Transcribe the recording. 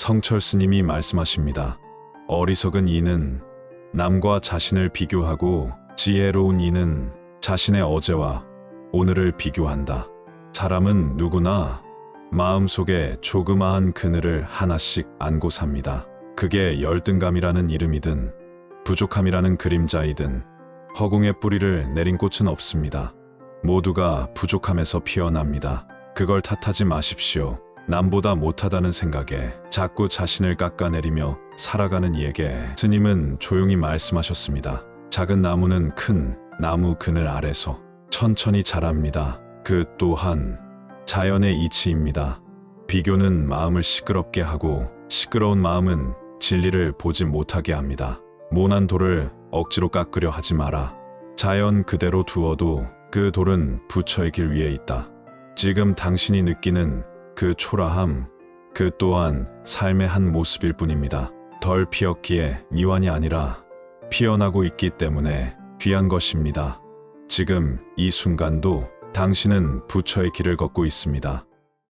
성철 스님이 말씀하십니다. 어리석은 이는 남과 자신을 비교하고 지혜로운 이는 자신의 어제와 오늘을 비교한다. 사람은 누구나 마음속에 조그마한 그늘을 하나씩 안고 삽니다. 그게 열등감이라는 이름이든 부족함이라는 그림자이든 허공에 뿌리를 내린 꽃은 없습니다. 모두가 부족함에서 피어납니다. 그걸 탓하지 마십시오. 남보다 못하다는 생각에 자꾸 자신을 깎아내리며 살아가는 이에게 스님은 조용히 말씀하셨습니다. 작은 나무는 큰 나무 그늘 아래서 천천히 자랍니다. 그 또한 자연의 이치입니다. 비교는 마음을 시끄럽게 하고 시끄러운 마음은 진리를 보지 못하게 합니다. 모난 돌을 억지로 깎으려 하지 마라. 자연 그대로 두어도 그 돌은 부처의 길 위에 있다. 지금 당신이 느끼는 그 초라함, 그 또한 삶의 한 모습일 뿐입니다. 덜 피었기에 미완이 아니라 피어나고 있기 때문에 귀한 것입니다. 지금 이 순간도 당신은 부처의 길을 걷고 있습니다.